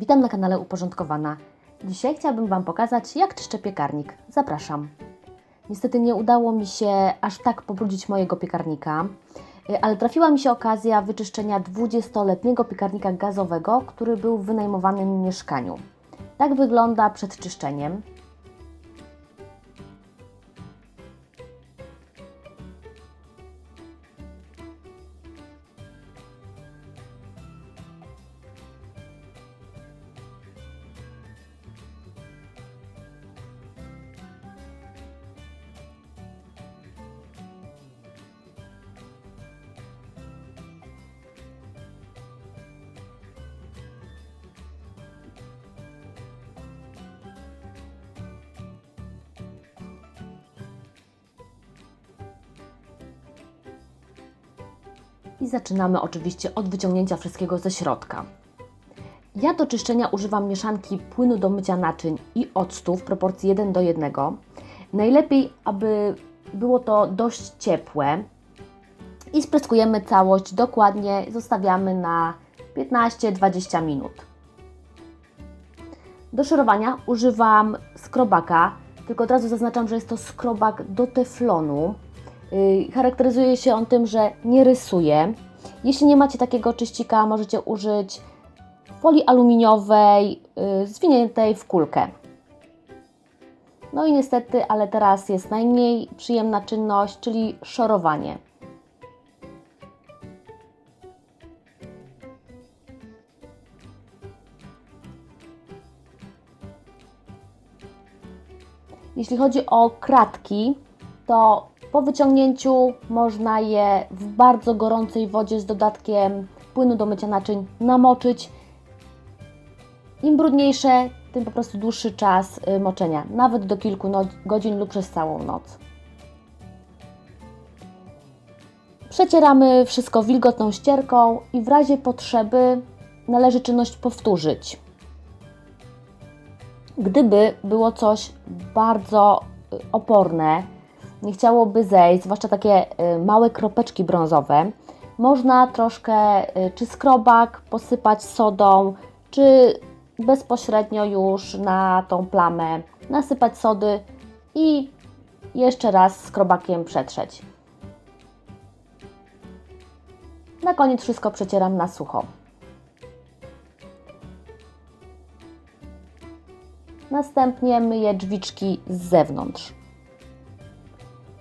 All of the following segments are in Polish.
Witam na kanale Uporządkowana. Dzisiaj chciałabym Wam pokazać, jak czyszczę piekarnik. Zapraszam. Niestety nie udało mi się aż tak pobrudzić mojego piekarnika, y, ale trafiła mi się okazja wyczyszczenia 20-letniego piekarnika gazowego, który był w wynajmowanym mieszkaniu. Tak wygląda przed czyszczeniem. I zaczynamy oczywiście od wyciągnięcia wszystkiego ze środka. Ja do czyszczenia używam mieszanki płynu do mycia naczyń i octu w proporcji 1 do 1. Najlepiej, aby było to dość ciepłe. I spryskujemy całość dokładnie, zostawiamy na 15-20 minut. Do szorowania używam skrobaka, tylko od razu zaznaczam, że jest to skrobak do teflonu. Yy, Charakteryzuje się on tym, że nie rysuje. Jeśli nie macie takiego czyścika, możecie użyć folii aluminiowej yy, zwiniętej w kulkę. No i niestety, ale teraz jest najmniej przyjemna czynność, czyli szorowanie. Jeśli chodzi o kratki, to po wyciągnięciu można je w bardzo gorącej wodzie z dodatkiem płynu do mycia naczyń namoczyć. Im brudniejsze, tym po prostu dłuższy czas y, moczenia, nawet do kilku no- godzin lub przez całą noc. Przecieramy wszystko wilgotną ścierką i w razie potrzeby należy czynność powtórzyć. Gdyby było coś bardzo y, oporne, nie chciałoby zejść, zwłaszcza takie y, małe kropeczki brązowe, można troszkę y, czy skrobak posypać sodą, czy bezpośrednio już na tą plamę nasypać sody i jeszcze raz skrobakiem przetrzeć. Na koniec wszystko przecieram na sucho. Następnie myję drzwiczki z zewnątrz.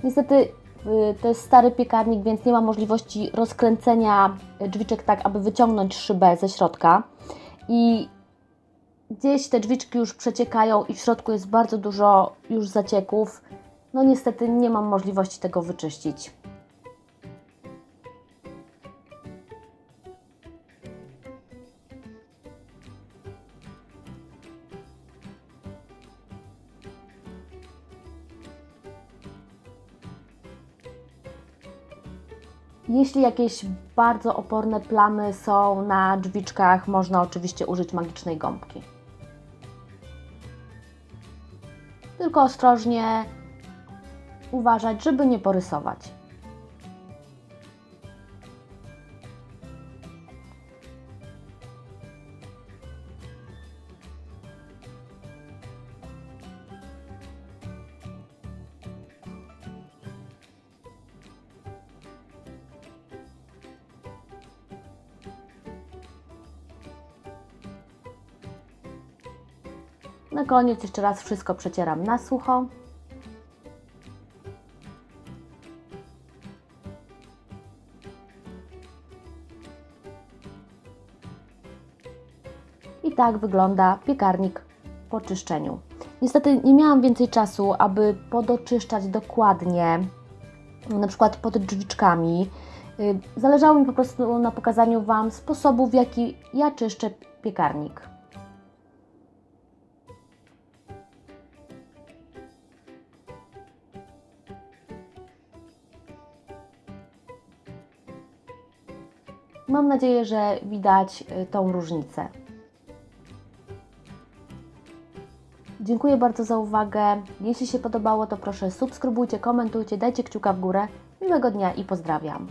Niestety y, to jest stary piekarnik, więc nie ma możliwości rozkręcenia drzwiczek tak, aby wyciągnąć szybę ze środka. I gdzieś te drzwiczki już przeciekają i w środku jest bardzo dużo już zacieków. No niestety nie mam możliwości tego wyczyścić. Jeśli jakieś bardzo oporne plamy są na drzwiczkach, można oczywiście użyć magicznej gąbki. Tylko ostrożnie uważać, żeby nie porysować. Na koniec jeszcze raz wszystko przecieram na sucho. I tak wygląda piekarnik po czyszczeniu. Niestety nie miałam więcej czasu, aby podoczyszczać dokładnie, na przykład pod drzwiczkami. Y, Zależało mi po prostu na pokazaniu Wam sposobu, w jaki ja czyszczę piekarnik. Mam nadzieję, że widać y, tą różnicę. Dziękuję bardzo za uwagę. Jeśli się podobało, to proszę subskrybujcie, komentujcie, dajcie kciuka w górę. Miłego dnia i pozdrawiam.